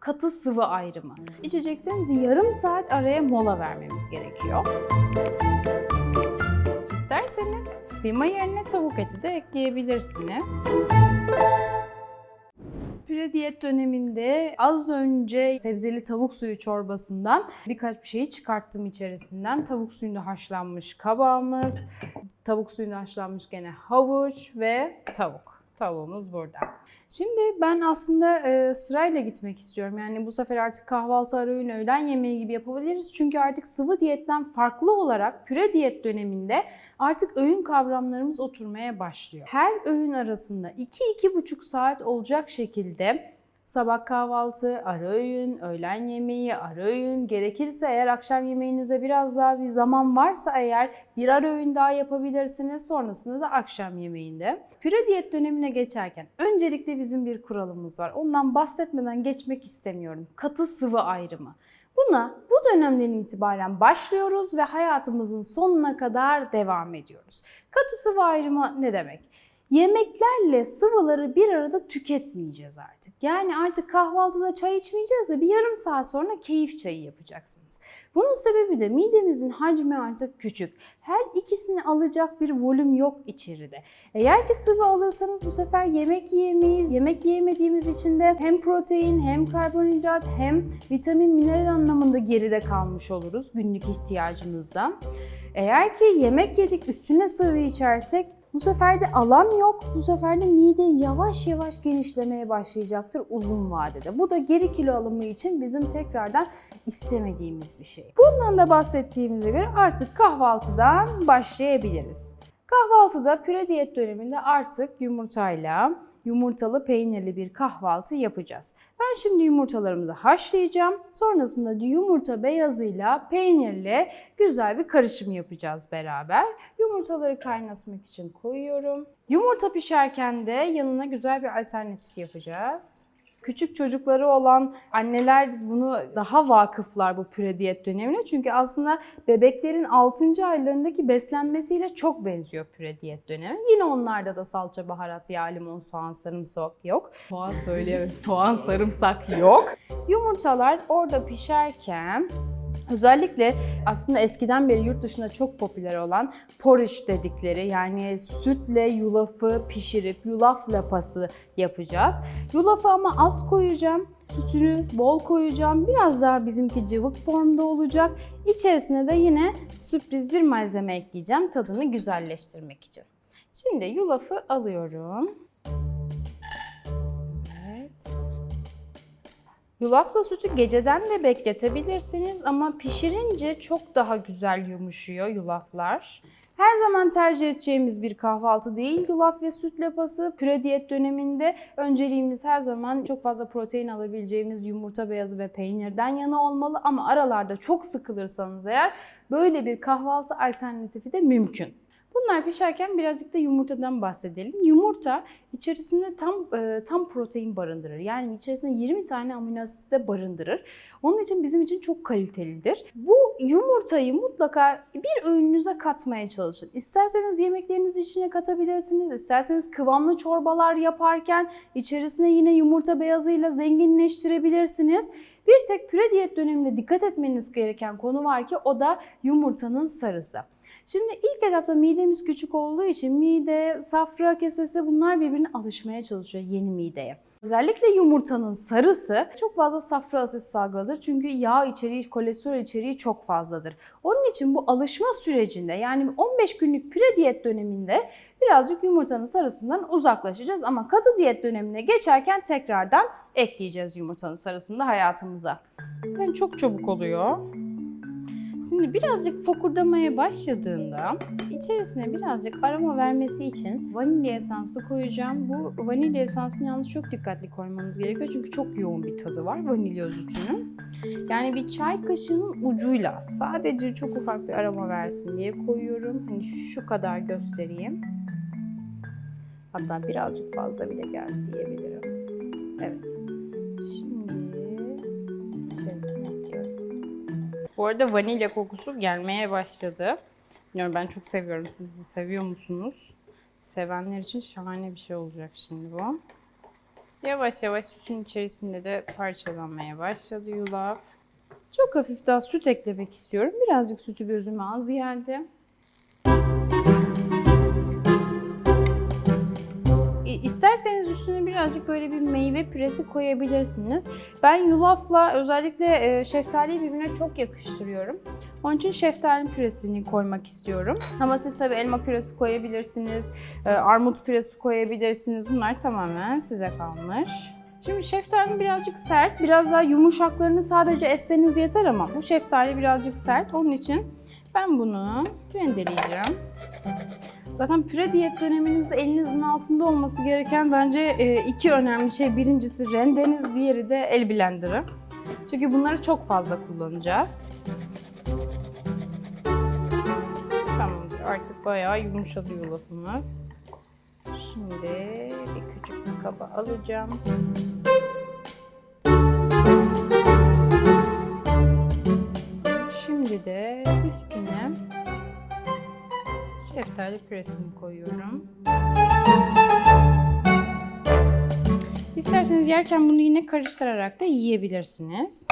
katı sıvı ayrımı. İçecekseniz bir yarım saat araya mola vermemiz gerekiyor. İsterseniz kıyma yerine tavuk eti de ekleyebilirsiniz. Püre diyet döneminde az önce sebzeli tavuk suyu çorbasından birkaç bir şeyi çıkarttım içerisinden. Tavuk suyunda haşlanmış kabağımız, tavuk suyunda haşlanmış gene havuç ve tavuk. Tavuğumuz burada. Şimdi ben aslında e, sırayla gitmek istiyorum. Yani bu sefer artık kahvaltı, ara öğün, öğlen yemeği gibi yapabiliriz. Çünkü artık sıvı diyetten farklı olarak püre diyet döneminde artık öğün kavramlarımız oturmaya başlıyor. Her öğün arasında 2-2,5 saat olacak şekilde sabah kahvaltı, ara öğün, öğlen yemeği, ara öğün, gerekirse eğer akşam yemeğinizde biraz daha bir zaman varsa eğer bir ara öğün daha yapabilirsiniz. Sonrasında da akşam yemeğinde. Püre diyet dönemine geçerken öncelikle bizim bir kuralımız var. Ondan bahsetmeden geçmek istemiyorum. Katı sıvı ayrımı. Buna bu dönemden itibaren başlıyoruz ve hayatımızın sonuna kadar devam ediyoruz. Katı sıvı ayrımı ne demek? Yemeklerle sıvıları bir arada tüketmeyeceğiz artık. Yani artık kahvaltıda çay içmeyeceğiz de bir yarım saat sonra keyif çayı yapacaksınız. Bunun sebebi de midemizin hacmi artık küçük. Her ikisini alacak bir volüm yok içeride. Eğer ki sıvı alırsanız bu sefer yemek yiyemeyiz. Yemek yiyemediğimiz için de hem protein hem karbonhidrat hem vitamin mineral anlamında geride kalmış oluruz günlük ihtiyacımızdan. Eğer ki yemek yedik üstüne sıvı içersek bu sefer de alan yok. Bu sefer de mide yavaş yavaş genişlemeye başlayacaktır uzun vadede. Bu da geri kilo alımı için bizim tekrardan istemediğimiz bir şey. Bundan da bahsettiğimize göre artık kahvaltıdan başlayabiliriz. Kahvaltıda püre diyet döneminde artık yumurtayla yumurtalı peynirli bir kahvaltı yapacağız. Ben şimdi yumurtalarımızı haşlayacağım. Sonrasında da yumurta beyazıyla peynirle güzel bir karışım yapacağız beraber. Yumurtaları kaynatmak için koyuyorum. Yumurta pişerken de yanına güzel bir alternatif yapacağız. Küçük çocukları olan anneler bunu daha vakıflar bu püre diyet dönemine. Çünkü aslında bebeklerin 6. aylarındaki beslenmesiyle çok benziyor püre diyet dönemi. Yine onlarda da salça, baharat, yağ, limon, soğan, sarımsak yok. Soğan söyleyemedim. Soğan, sarımsak yok. Yumurtalar orada pişerken Özellikle aslında eskiden beri yurt dışında çok popüler olan porridge dedikleri yani sütle yulafı pişirip yulaf lapası yapacağız. Yulafı ama az koyacağım. Sütünü bol koyacağım. Biraz daha bizimki cıvık formda olacak. İçerisine de yine sürpriz bir malzeme ekleyeceğim tadını güzelleştirmek için. Şimdi yulafı alıyorum. Yulafla sütü geceden de bekletebilirsiniz ama pişirince çok daha güzel yumuşuyor yulaflar. Her zaman tercih edeceğimiz bir kahvaltı değil yulaf ve süt lapası. Püre diyet döneminde önceliğimiz her zaman çok fazla protein alabileceğimiz yumurta beyazı ve peynirden yana olmalı ama aralarda çok sıkılırsanız eğer böyle bir kahvaltı alternatifi de mümkün. Bunlar pişerken birazcık da yumurtadan bahsedelim. Yumurta içerisinde tam e, tam protein barındırır. Yani içerisinde 20 tane amino asit de barındırır. Onun için bizim için çok kalitelidir. Bu yumurtayı mutlaka bir öğününüze katmaya çalışın. İsterseniz yemeklerinizin içine katabilirsiniz. İsterseniz kıvamlı çorbalar yaparken içerisine yine yumurta beyazıyla zenginleştirebilirsiniz. Bir tek püre diyet döneminde dikkat etmeniz gereken konu var ki o da yumurtanın sarısı. Şimdi ilk etapta midemiz küçük olduğu için mide, safra kesesi bunlar birbirine alışmaya çalışıyor yeni mideye. Özellikle yumurtanın sarısı çok fazla safra asit salgılatır çünkü yağ içeriği, kolesterol içeriği çok fazladır. Onun için bu alışma sürecinde yani 15 günlük püre diyet döneminde birazcık yumurtanın sarısından uzaklaşacağız ama katı diyet dönemine geçerken tekrardan ekleyeceğiz yumurtanın sarısını da hayatımıza. Yani çok çabuk oluyor. Şimdi birazcık fokurdamaya başladığında içerisine birazcık aroma vermesi için vanilya esansı koyacağım. Bu vanilya esansını yalnız çok dikkatli koymanız gerekiyor çünkü çok yoğun bir tadı var vanilya özütünün. Yani bir çay kaşığının ucuyla sadece çok ufak bir aroma versin diye koyuyorum. Hani şu kadar göstereyim. Hatta birazcık fazla bile geldi diyebilirim. Evet. Şimdi içerisine ekliyorum. Bu arada vanilya kokusu gelmeye başladı. Bilmiyorum ben çok seviyorum. Siz de seviyor musunuz? Sevenler için şahane bir şey olacak şimdi bu. Yavaş yavaş sütün içerisinde de parçalanmaya başladı yulaf. Çok hafif daha süt eklemek istiyorum. Birazcık sütü gözüme az geldi. İsterseniz üstüne birazcık böyle bir meyve püresi koyabilirsiniz. Ben yulafla özellikle e, şeftaliyi birbirine çok yakıştırıyorum. Onun için şeftali püresini koymak istiyorum. Ama siz tabii elma püresi koyabilirsiniz, e, armut püresi koyabilirsiniz. Bunlar tamamen size kalmış. Şimdi şeftali birazcık sert, biraz daha yumuşaklarını sadece etseniz yeter ama bu şeftali birazcık sert. Onun için ben bunu rendeleyeceğim. Zaten püre diyet döneminizde elinizin altında olması gereken bence e, iki önemli şey. Birincisi rendeniz, diğeri de el blenderı. Çünkü bunları çok fazla kullanacağız. Tamamdır. Artık bayağı yumuşadı yulafımız. Şimdi bir küçük bir kaba alacağım. Şeftali püresini koyuyorum. İsterseniz yerken bunu yine karıştırarak da yiyebilirsiniz.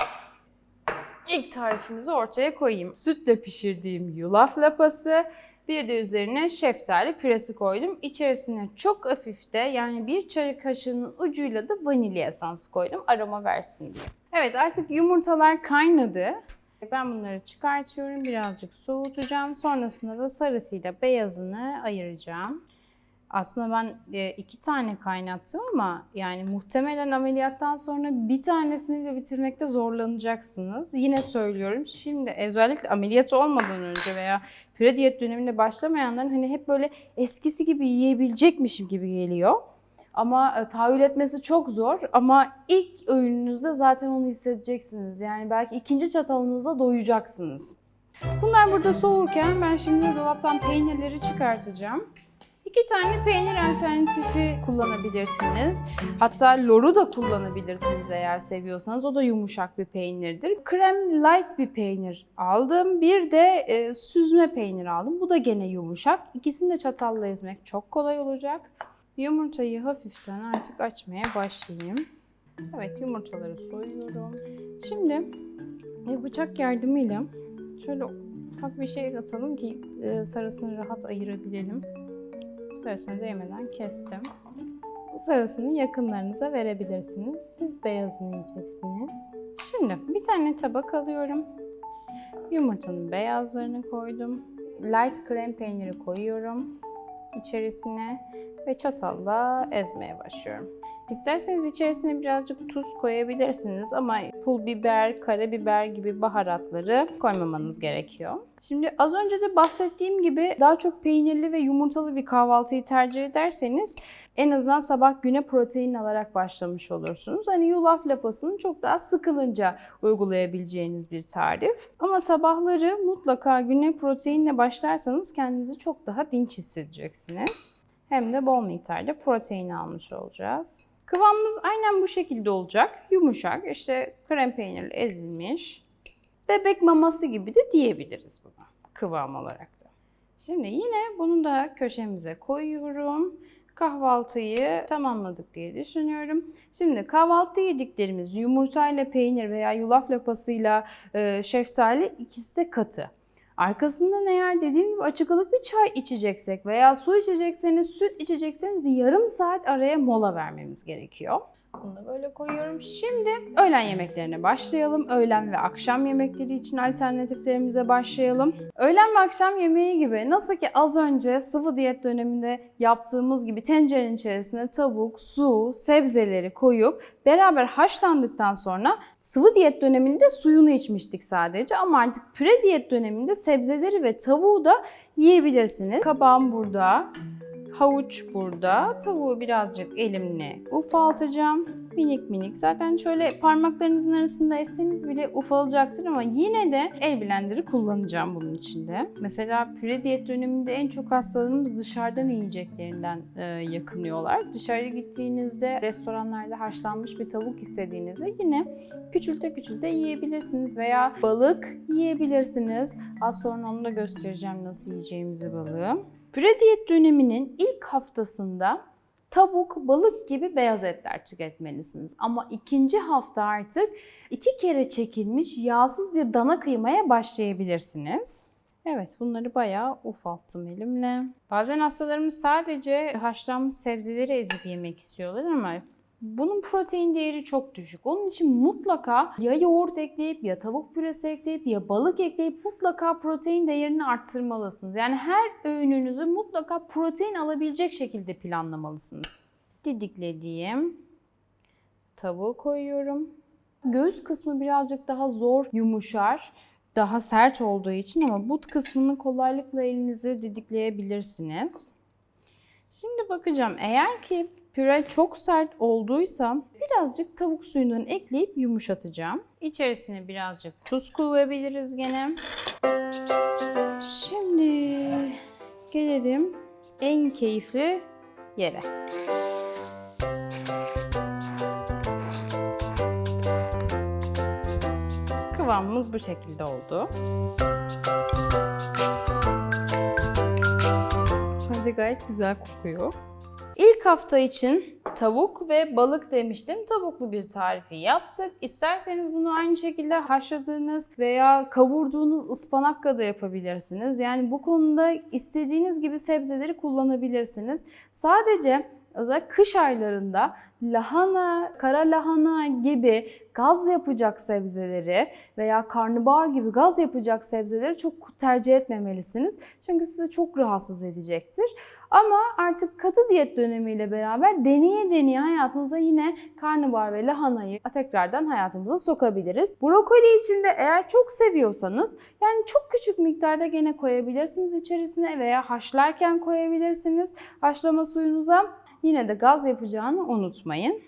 İlk tarifimizi ortaya koyayım. Sütle pişirdiğim yulaf lapası, bir de üzerine şeftali püresi koydum. İçerisine çok hafif de yani bir çay kaşığının ucuyla da vanilya esansı koydum aroma versin diye. Evet artık yumurtalar kaynadı. Ben bunları çıkartıyorum. Birazcık soğutacağım. Sonrasında da sarısıyla beyazını ayıracağım. Aslında ben e, iki tane kaynattım ama yani muhtemelen ameliyattan sonra bir tanesini bile bitirmekte zorlanacaksınız. Yine söylüyorum şimdi özellikle ameliyat olmadan önce veya püre diyet döneminde başlamayanların hani hep böyle eskisi gibi yiyebilecekmişim gibi geliyor. Ama e, tahayyül etmesi çok zor ama ilk öğününüzde zaten onu hissedeceksiniz. Yani belki ikinci çatalınıza doyacaksınız. Bunlar burada soğurken ben şimdi dolaptan peynirleri çıkartacağım. İki tane peynir alternatifi kullanabilirsiniz. Hatta loru da kullanabilirsiniz eğer seviyorsanız. O da yumuşak bir peynirdir. Krem light bir peynir aldım. Bir de e, süzme peynir aldım. Bu da gene yumuşak. İkisini de çatalla ezmek çok kolay olacak. Yumurtayı hafiften artık açmaya başlayayım. Evet yumurtaları soyuyorum. Şimdi e, bıçak yardımıyla şöyle ufak bir şey atalım ki e, sarısını rahat ayırabilelim. Sarısını değmeden kestim. Bu sarısını yakınlarınıza verebilirsiniz. Siz beyazını yiyeceksiniz. Şimdi bir tane tabak alıyorum. Yumurtanın beyazlarını koydum. Light krem peyniri koyuyorum içerisine ve çatalla ezmeye başlıyorum. İsterseniz içerisine birazcık tuz koyabilirsiniz ama pul biber, karabiber gibi baharatları koymamanız gerekiyor. Şimdi az önce de bahsettiğim gibi daha çok peynirli ve yumurtalı bir kahvaltıyı tercih ederseniz en azından sabah güne protein alarak başlamış olursunuz. Hani yulaf lapasını çok daha sıkılınca uygulayabileceğiniz bir tarif. Ama sabahları mutlaka güne proteinle başlarsanız kendinizi çok daha dinç hissedeceksiniz. Hem de bol miktarda protein almış olacağız. Kıvamımız aynen bu şekilde olacak. Yumuşak, işte krem peynirli ezilmiş. Bebek maması gibi de diyebiliriz buna kıvam olarak da. Şimdi yine bunu da köşemize koyuyorum. Kahvaltıyı tamamladık diye düşünüyorum. Şimdi kahvaltı yediklerimiz yumurtayla peynir veya yulaf lapasıyla şeftali ikisi de katı. Arkasından eğer dediğim gibi açık ılık bir çay içeceksek veya su içecekseniz, süt içecekseniz bir yarım saat araya mola vermemiz gerekiyor. Bunu da böyle koyuyorum. Şimdi öğlen yemeklerine başlayalım. Öğlen ve akşam yemekleri için alternatiflerimize başlayalım. Öğlen ve akşam yemeği gibi nasıl ki az önce sıvı diyet döneminde yaptığımız gibi tencerenin içerisine tavuk, su, sebzeleri koyup beraber haşlandıktan sonra sıvı diyet döneminde suyunu içmiştik sadece ama artık püre diyet döneminde sebzeleri ve tavuğu da yiyebilirsiniz. Kabağım burada. Havuç burada. Tavuğu birazcık elimle ufaltacağım. Minik minik. Zaten şöyle parmaklarınızın arasında etseniz bile ufalacaktır ama yine de el blenderı kullanacağım bunun içinde. Mesela püre diyet döneminde en çok hastalarımız dışarıdan yiyeceklerinden e, yakınıyorlar. Dışarı gittiğinizde restoranlarda haşlanmış bir tavuk istediğinizde yine küçülte küçülte yiyebilirsiniz veya balık yiyebilirsiniz. Az sonra onu da göstereceğim nasıl yiyeceğimizi balığı. Püre diyet döneminin ilk haftasında tavuk, balık gibi beyaz etler tüketmelisiniz. Ama ikinci hafta artık iki kere çekilmiş yağsız bir dana kıymaya başlayabilirsiniz. Evet bunları bayağı ufalttım elimle. Bazen hastalarımız sadece haşlanmış sebzeleri ezip yemek istiyorlar ama bunun protein değeri çok düşük. Onun için mutlaka ya yoğurt ekleyip ya tavuk püresi ekleyip ya balık ekleyip mutlaka protein değerini arttırmalısınız. Yani her öğününüzü mutlaka protein alabilecek şekilde planlamalısınız. Didiklediğim tavuğu koyuyorum. Göğüs kısmı birazcık daha zor yumuşar. Daha sert olduğu için ama but kısmını kolaylıkla elinize didikleyebilirsiniz. Şimdi bakacağım eğer ki püre çok sert olduysa birazcık tavuk suyundan ekleyip yumuşatacağım. İçerisine birazcık tuz koyabiliriz gene. Şimdi gelelim en keyifli yere. Kıvamımız bu şekilde oldu. Bence gayet güzel kokuyor. İlk hafta için tavuk ve balık demiştim. Tavuklu bir tarifi yaptık. İsterseniz bunu aynı şekilde haşladığınız veya kavurduğunuz ıspanakla da yapabilirsiniz. Yani bu konuda istediğiniz gibi sebzeleri kullanabilirsiniz. Sadece özellikle kış aylarında lahana, kara lahana gibi gaz yapacak sebzeleri veya karnabahar gibi gaz yapacak sebzeleri çok tercih etmemelisiniz. Çünkü sizi çok rahatsız edecektir. Ama artık katı diyet dönemiyle beraber deneye deneye hayatınıza yine karnabahar ve lahanayı tekrardan hayatımıza sokabiliriz. Brokoli için de eğer çok seviyorsanız yani çok küçük miktarda gene koyabilirsiniz içerisine veya haşlarken koyabilirsiniz haşlama suyunuza. Yine de gaz yapacağını unutmayın.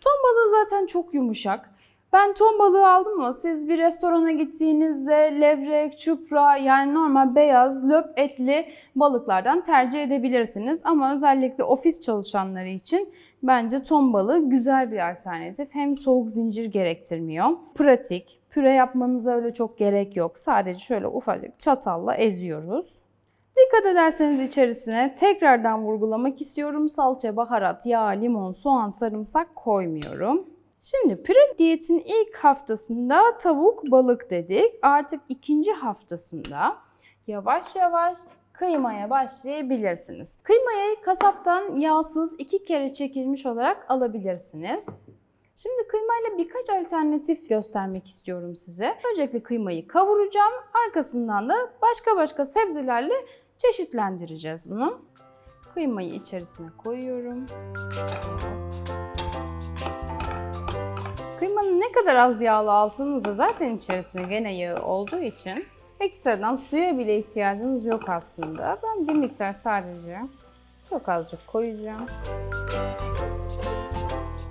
Ton balığı zaten çok yumuşak. Ben ton balığı aldım ama siz bir restorana gittiğinizde levrek, çupra yani normal beyaz löp etli balıklardan tercih edebilirsiniz. Ama özellikle ofis çalışanları için bence ton balığı güzel bir alternatif. Hem soğuk zincir gerektirmiyor. Pratik. Püre yapmanıza öyle çok gerek yok. Sadece şöyle ufacık çatalla eziyoruz. Dikkat ederseniz içerisine tekrardan vurgulamak istiyorum. Salça, baharat, yağ, limon, soğan, sarımsak koymuyorum. Şimdi püre diyetin ilk haftasında tavuk, balık dedik. Artık ikinci haftasında yavaş yavaş kıymaya başlayabilirsiniz. Kıymayı kasaptan yağsız iki kere çekilmiş olarak alabilirsiniz. Şimdi kıymayla birkaç alternatif göstermek istiyorum size. Öncelikle kıymayı kavuracağım. Arkasından da başka başka sebzelerle çeşitlendireceğiz bunu. Kıymayı içerisine koyuyorum. Kıymanın ne kadar az yağlı alsanız da zaten içerisinde gene yağı olduğu için ekstradan suya bile ihtiyacınız yok aslında. Ben bir miktar sadece çok azıcık koyacağım.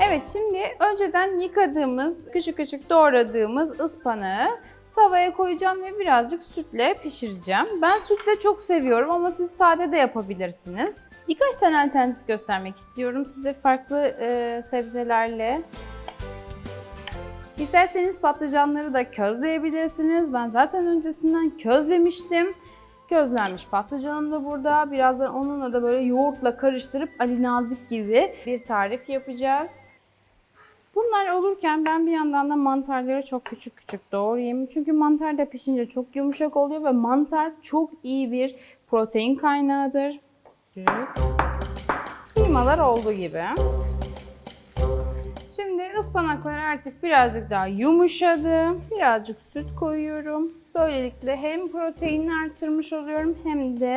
Evet şimdi önceden yıkadığımız, küçük küçük doğradığımız ıspanağı tavaya koyacağım ve birazcık sütle pişireceğim. Ben sütle çok seviyorum ama siz sade de yapabilirsiniz. Birkaç tane alternatif göstermek istiyorum size farklı e, sebzelerle. İsterseniz patlıcanları da közleyebilirsiniz. Ben zaten öncesinden közlemiştim. Közlenmiş patlıcanım da burada. Birazdan onunla da böyle yoğurtla karıştırıp Ali Nazik gibi bir tarif yapacağız. Bunlar olurken ben bir yandan da mantarları çok küçük küçük doğrayayım. Çünkü mantar da pişince çok yumuşak oluyor ve mantar çok iyi bir protein kaynağıdır. Kıymalar olduğu gibi. Şimdi ıspanaklar artık birazcık daha yumuşadı. Birazcık süt koyuyorum. Böylelikle hem proteinini arttırmış oluyorum hem de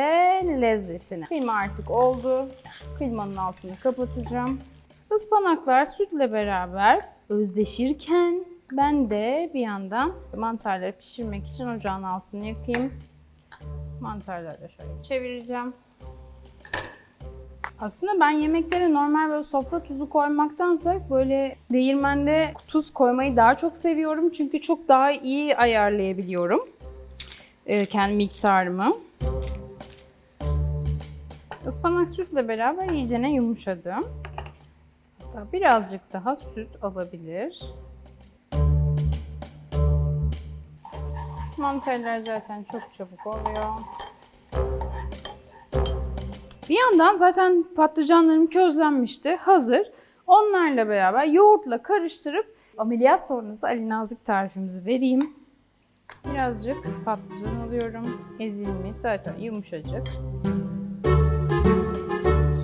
lezzetini. Kıyma artık oldu. Kıymanın altını kapatacağım. Ispanaklar sütle beraber özdeşirken ben de bir yandan mantarları pişirmek için ocağın altını yakayım. Mantarları da şöyle çevireceğim. Aslında ben yemeklere normal böyle sofra tuzu koymaktansa böyle değirmende tuz koymayı daha çok seviyorum. Çünkü çok daha iyi ayarlayabiliyorum e, kendi miktarımı. Ispanak sütle beraber iyicene yumuşadı. Hatta birazcık daha süt alabilir. Mantarlar zaten çok çabuk oluyor. Bir yandan zaten patlıcanlarım közlenmişti. Hazır. Onlarla beraber yoğurtla karıştırıp ameliyat sonrası Ali Nazik tarifimizi vereyim. Birazcık patlıcan alıyorum. Ezilmiş zaten yumuşacık.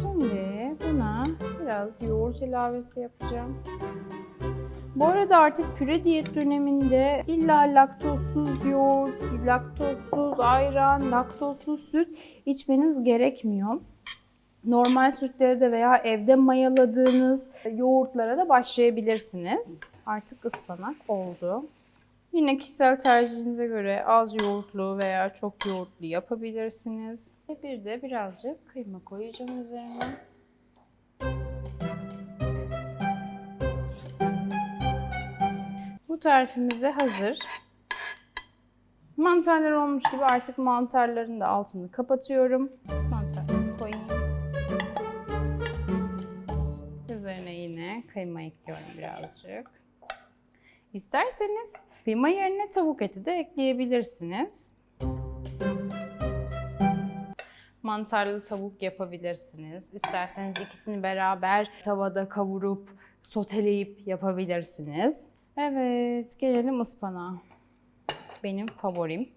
Şimdi buna biraz yoğurt ilavesi yapacağım. Bu arada artık püre diyet döneminde illa laktozsuz yoğurt, laktozsuz ayran, laktozsuz süt içmeniz gerekmiyor. Normal sütlere de veya evde mayaladığınız yoğurtlara da başlayabilirsiniz. Artık ıspanak oldu. Yine kişisel tercihinize göre az yoğurtlu veya çok yoğurtlu yapabilirsiniz. Bir de birazcık kıyma koyacağım üzerine. Bu tarifimiz de hazır. Mantarlar olmuş gibi artık mantarların da altını kapatıyorum. Kıyma ekliyorum birazcık. İsterseniz kıyma yerine tavuk eti de ekleyebilirsiniz. Mantarlı tavuk yapabilirsiniz. İsterseniz ikisini beraber tavada kavurup soteleyip yapabilirsiniz. Evet, gelelim ıspanağa. Benim favorim.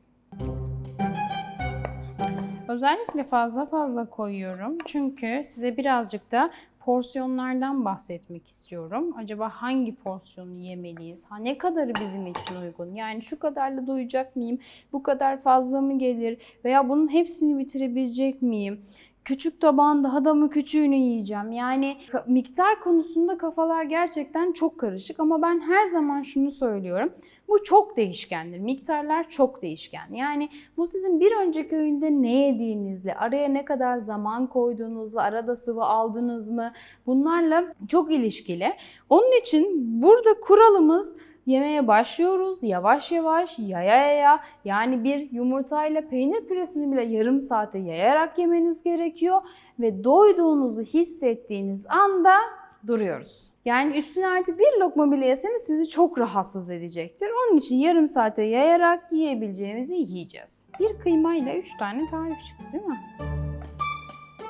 Özellikle fazla fazla koyuyorum. Çünkü size birazcık da porsiyonlardan bahsetmek istiyorum. Acaba hangi porsiyonu yemeliyiz? Ha, ne kadarı bizim için uygun? Yani şu kadarla doyacak mıyım? Bu kadar fazla mı gelir? Veya bunun hepsini bitirebilecek miyim? Küçük tabağın daha da mı küçüğünü yiyeceğim? Yani miktar konusunda kafalar gerçekten çok karışık ama ben her zaman şunu söylüyorum. Bu çok değişkendir. Miktarlar çok değişken. Yani bu sizin bir önceki öğünde ne yediğinizle, araya ne kadar zaman koyduğunuzla, arada sıvı aldınız mı bunlarla çok ilişkili. Onun için burada kuralımız Yemeye başlıyoruz yavaş yavaş yaya yaya yani bir yumurtayla peynir püresini bile yarım saate yayarak yemeniz gerekiyor ve doyduğunuzu hissettiğiniz anda duruyoruz. Yani üstüne artık bir lokma bile yeseniz sizi çok rahatsız edecektir. Onun için yarım saate yayarak yiyebileceğimizi yiyeceğiz. Bir kıymayla 3 tane tarif çıktı değil mi?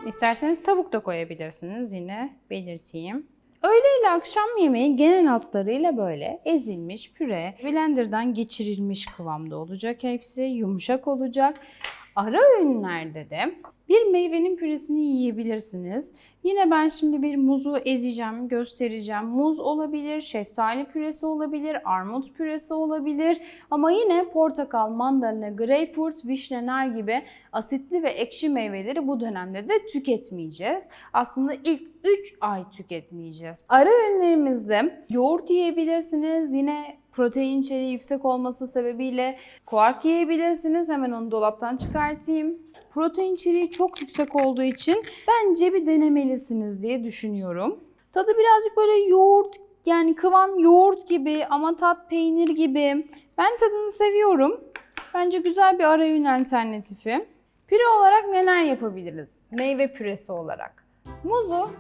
İsterseniz tavuk da koyabilirsiniz yine belirteyim. Öğle ile akşam yemeği genel hatlarıyla böyle ezilmiş püre, blenderdan geçirilmiş kıvamda olacak hepsi, yumuşak olacak. Ara öğünlerde de bir meyvenin püresini yiyebilirsiniz. Yine ben şimdi bir muzu ezeceğim, göstereceğim. Muz olabilir, şeftali püresi olabilir, armut püresi olabilir. Ama yine portakal, mandalina, greyfurt, vişne, nar gibi asitli ve ekşi meyveleri bu dönemde de tüketmeyeceğiz. Aslında ilk 3 ay tüketmeyeceğiz. Ara öğünlerimizde yoğurt yiyebilirsiniz. Yine protein içeriği yüksek olması sebebiyle kuark yiyebilirsiniz. Hemen onu dolaptan çıkartayım. Protein içeriği çok yüksek olduğu için bence bir denemelisiniz diye düşünüyorum. Tadı birazcık böyle yoğurt yani kıvam yoğurt gibi ama tat peynir gibi. Ben tadını seviyorum. Bence güzel bir ara öğün alternatifi. Püre olarak neler yapabiliriz? Meyve püresi olarak. Muzu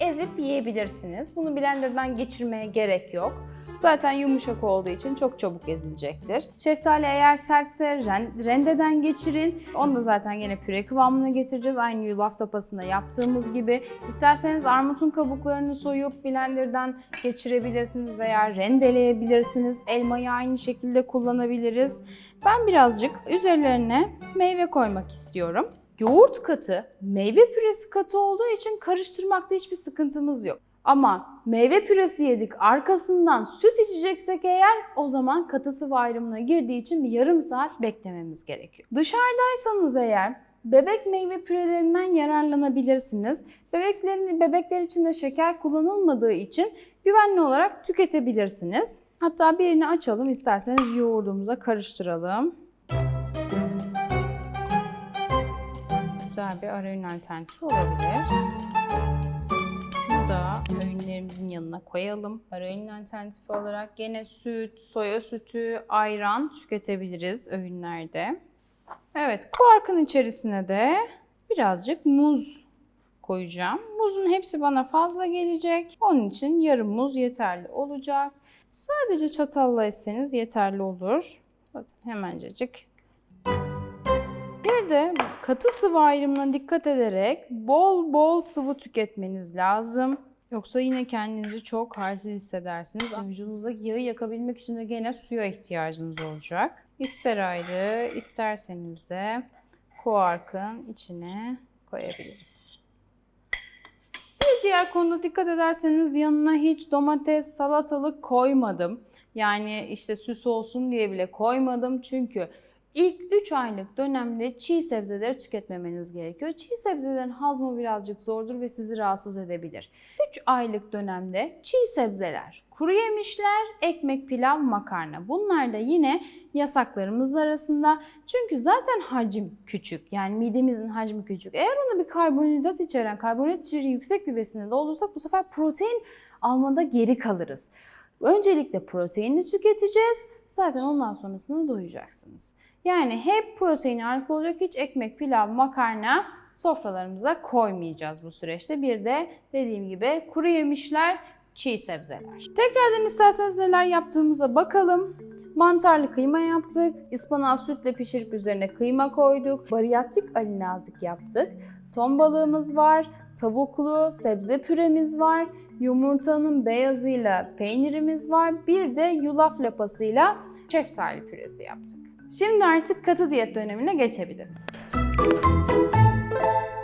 ezip yiyebilirsiniz. Bunu blenderdan geçirmeye gerek yok. Zaten yumuşak olduğu için çok çabuk ezilecektir. Şeftali eğer sertse ren- rendeden geçirin. Onu da zaten yine püre kıvamına getireceğiz. Aynı yulaf tapasında yaptığımız gibi. İsterseniz armutun kabuklarını soyup blenderdan geçirebilirsiniz veya rendeleyebilirsiniz. Elmayı aynı şekilde kullanabiliriz. Ben birazcık üzerlerine meyve koymak istiyorum. Yoğurt katı, meyve püresi katı olduğu için karıştırmakta hiçbir sıkıntımız yok. Ama meyve püresi yedik arkasından süt içeceksek eğer o zaman katı sıvı ayrımına girdiği için bir yarım saat beklememiz gerekiyor. Dışarıdaysanız eğer bebek meyve pürelerinden yararlanabilirsiniz. Bebeklerin, bebekler için de şeker kullanılmadığı için güvenli olarak tüketebilirsiniz. Hatta birini açalım isterseniz yoğurdumuza karıştıralım. Güzel bir ara öğün alternatifi olabilir. Koyalım. Ara öğün alternatifi olarak gene süt, soya sütü, ayran tüketebiliriz öğünlerde. Evet, kuarkın içerisine de birazcık muz koyacağım. Muzun hepsi bana fazla gelecek. Onun için yarım muz yeterli olacak. Sadece çatalla etseniz yeterli olur. Zaten hemencecik Bir de katı sıvı ayrımına dikkat ederek bol bol sıvı tüketmeniz lazım. Yoksa yine kendinizi çok halsiz hissedersiniz. Vücudunuzdaki yağı yakabilmek için de gene suya ihtiyacınız olacak. İster ayrı, isterseniz de kuarkın içine koyabiliriz. Bir diğer konuda dikkat ederseniz yanına hiç domates, salatalık koymadım. Yani işte süs olsun diye bile koymadım. Çünkü ilk 3 aylık dönemde çiğ sebzeleri tüketmemeniz gerekiyor. Çiğ sebzelerin hazmı birazcık zordur ve sizi rahatsız edebilir. 3 aylık dönemde çiğ sebzeler, kuru yemişler, ekmek, pilav, makarna. Bunlar da yine yasaklarımız arasında. Çünkü zaten hacim küçük. Yani midemizin hacmi küçük. Eğer ona bir karbonhidrat içeren, karbonhidrat içeriği yüksek bir besinde doldursak bu sefer protein almada geri kalırız. Öncelikle proteinini tüketeceğiz. Zaten ondan sonrasını doyacaksınız. Yani hep protein ağırlıklı olacak. Hiç ekmek, pilav, makarna sofralarımıza koymayacağız bu süreçte. Bir de dediğim gibi kuru yemişler, çiğ sebzeler. Tekrardan isterseniz neler yaptığımıza bakalım. Mantarlı kıyma yaptık. Ispanağı sütle pişirip üzerine kıyma koyduk. Bariyatrik alinazik yaptık. Ton balığımız var. Tavuklu sebze püremiz var yumurtanın beyazıyla peynirimiz var. Bir de yulaf lapasıyla şeftali püresi yaptık. Şimdi artık katı diyet dönemine geçebiliriz. Müzik